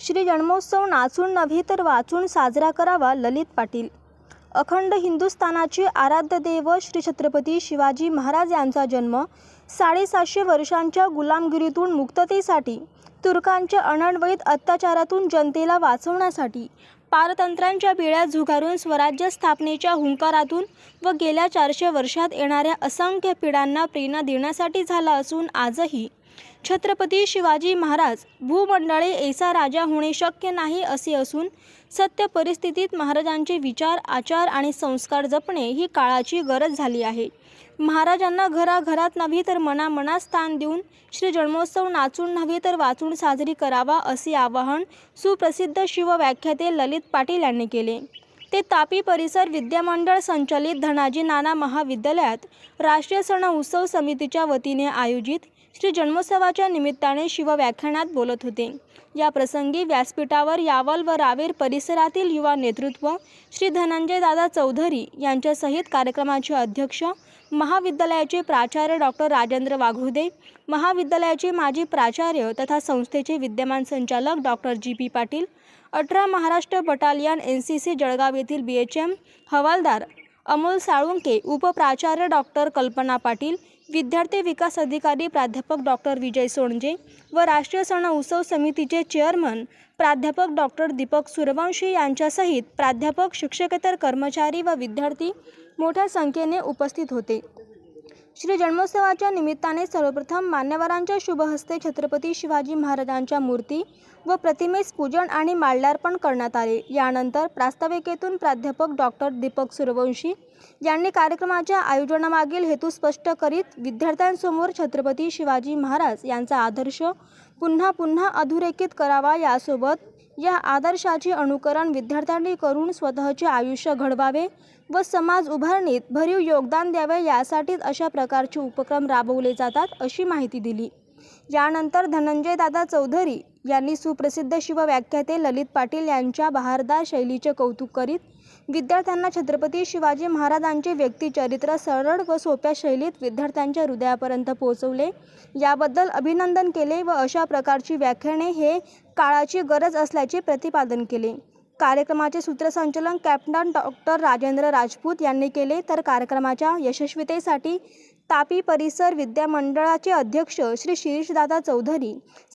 श्री जन्मोत्सव नाचून नव्हे तर वाचून साजरा करावा ललित पाटील. अखंड हिंदुस्थानाचे आराध्य देव श्री छत्रपती शिवाजी महाराज यांचा जन्म साडेसातशे वर्षांच्या गुलामगिरीतून मुक्ततेसाठी तुर्कांच्या अनन्वयित अत्याचारातून जनतेला वाचवण्यासाठी पारतंत्र्यांच्या बिळ्या झुगारून स्वराज्य स्थापनेच्या हुंकारातून व गेल्या चारशे वर्षात येणाऱ्या असंख्य पिढ्यांना प्रेरणा देण्यासाठी झाला असून आजही छत्रपती शिवाजी महाराज भूमंडळे ऐसा राजा होणे शक्य नाही असे असून सत्य परिस्थितीत महाराजांचे विचार आचार आणि संस्कार जपणे ही काळाची गरज झाली आहे. महाराजांना घराघरात नव्हे तर मनामनात स्थान देऊन श्री जन्मोत्सव नाचून नव्हे तर वाचून साजरी करावा असे आवाहन सुप्रसिद्ध शिवव्याख्याते ललित पाटील यांनी केले. ते तापी परिसर विद्यामंडळ संचलित धनाजी नाना महाविद्यालयात राष्ट्रीय सण उत्सव समितीच्या वतीने आयोजित श्री जन्मोत्सवाच्या निमित्ताने शिवव्याख्यानात बोलत होते. या प्रसंगी व्यासपीठावर यावल व रावेर परिसरातील युवा नेतृत्व श्री धनंजय दादा चौधरी यांच्यासहित कार्यक्रमाचे अध्यक्ष महाविद्यालयाचे प्राचार्य डॉक्टर राजेंद्र वाघुदे महाविद्यालयाचे माजी प्राचार्य तथा संस्थेचे विद्यमान संचालक डॉक्टर जी पी पाटील अठरा Maharashtra battalion N C C Jalgaon येथील बी एच एम हवालदार अमोल साळुंके उपप्राचार्य डॉक्टर कल्पना पाटील विद्यार्थी विकास अधिकारी प्राध्यापक डॉक्टर विजय सोणजे व राष्ट्रीय सण उत्सव समितीचे चेअरमन प्राध्यापक डॉक्टर दीपक सूर्यवंशी यांच्यासहित प्राध्यापक शिक्षकेतर कर्मचारी व विद्यार्थी मोठ्या संख्येने उपस्थित होते. श्री जन्मोत्सवाच्या निमित्ताने सर्वप्रथम मान्यवरांच्या शुभहस्ते छत्रपती शिवाजी महाराजांच्या मूर्ती व प्रतिमेस पूजन आणि माल्यार्पण करण्यात आले. यानंतर प्रास्ताविकेतून प्राध्यापक डॉक्टर दीपक सूर्यवंशी यांनी कार्यक्रमाच्या आयोजनामागील हेतू स्पष्ट करीत विद्यार्थ्यांसमोर छत्रपती शिवाजी महाराज यांचा आदर्श पुन्हा पुन्हा अधोरेखित करावा यासोबत या आदर्शाचे अनुकरण विद्यार्थ्यांनी करून स्वतःचे आयुष्य घडवावे व समाज उभारणीत भरीव योगदान द्यावे यासाठीच अशा प्रकारचे उपक्रम राबवले जातात अशी माहिती दिली. यानंतर धनंजय दादा चौधरी यांनी सुप्रसिद्ध शिवव्याख्याते ललित पाटील यांच्या बहारदार शैलीचे कौतुक करीत विद्यार्थ्यांना छत्रपती शिवाजी महाराजांचे व्यक्तिचरित्र सरळ व सोप्या शैलीत विद्यार्थ्यांच्या हृदयापर्यंत पोहोचवले. याबद्दल अभिनंदन केले व अशा प्रकारची व्याख्याने हे काळाची गरज असल्याचे प्रतिपादन केले. कार्यक्रमाचे सूत्रसंचलन कॅप्टन डॉक्टर राजेंद्र राजपूत यांनी केले. तर कार्यक्रमाच्या यशस्वीतेसाठी तापी परिसर विद्यामंडळाचे अध्यक्ष श्री शिरीषदादा चौधरी